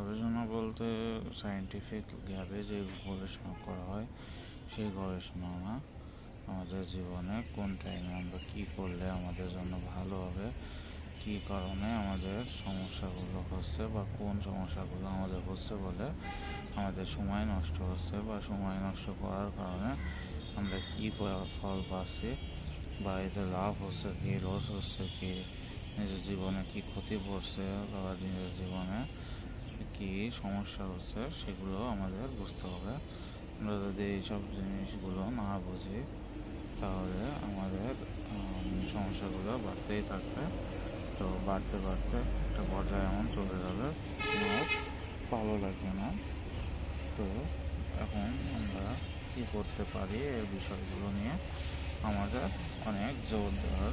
গবেষণা বলতে সায়েন্টিফিকভাবে যে গবেষণা করা হয়, সেই গবেষণা আমাদের জীবনে কোন টাইমে আমরা কী করলে আমাদের জন্য ভালো হবে, কী কারণে আমাদের সমস্যাগুলো হচ্ছে বা কোন সমস্যাগুলো আমাদের হচ্ছে বলে আমাদের সময় নষ্ট হচ্ছে বা সময় নষ্ট করার কারণে আমরা কী ফল পাচ্ছি বা এতে লাভ হচ্ছে কি লস হচ্ছে কি, নিজের জীবনে কি ক্ষতি পড়ছে বা নিজের জীবনে কি সমস্যা হচ্ছে সেগুলো আমাদের বুঝতে হবে। আমরা যদি এইসব জিনিসগুলো না বুঝি, তাহলে আমাদের সমস্যাগুলো বাড়তেই থাকবে। তো বাড়তে বাড়তে একটা পর্যায়ে এমন চলে যাবে ভালো লাগবে না। তো এখন আমরা কী করতে পারি এই বিষয়গুলো নিয়ে? আমাদের অনেক জোর দেওয়ার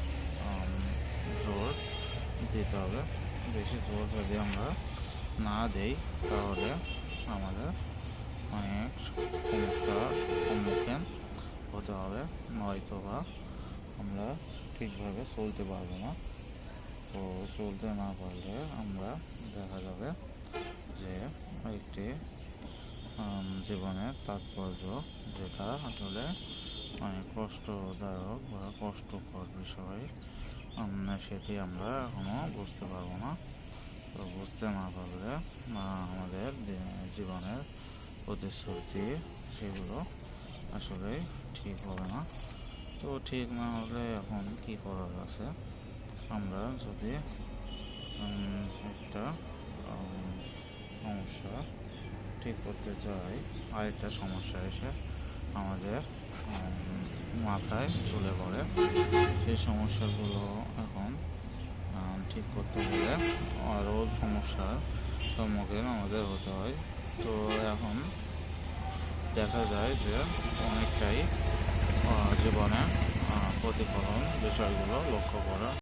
জোর দিতে হবে। বেশি জোর যদি আমরা না দেই, তাহলে আমাদের অনেক সমস্যার সম্মুখীন হতে হবে। নয়তো বা আমরা ঠিকভাবে চলতে পারব না। তো চলতে না পারলে আমরা দেখা যাবে যে একটি জীবনের তাৎপর্য যেটা আসলে অনেক কষ্টদায়ক বা কষ্টকর বিষয় সেটি আমরা এখনও বুঝতে পারব না। বুঝতে না পারলে আমাদের জীবনের প্রতিশ্রুতি সেগুলো আসলে ঠিক হবে না। তো ঠিক না হলে এখন কি করার আছে? আমরা যদি একটা সমস্যা ঠিক করতে চাই, আরেকটা সমস্যা এসে আমাদের মাথায় চলে পড়ে। সেই সমস্যাগুলো এখন ঠিক করতে গেলে আরও সমস্যার সম্মুখীন আমাদের হতে হয়। তো এখন দেখা যায় যে অনেকটাই জীবনে প্রতিফলন বিষয়গুলো লক্ষ্য করা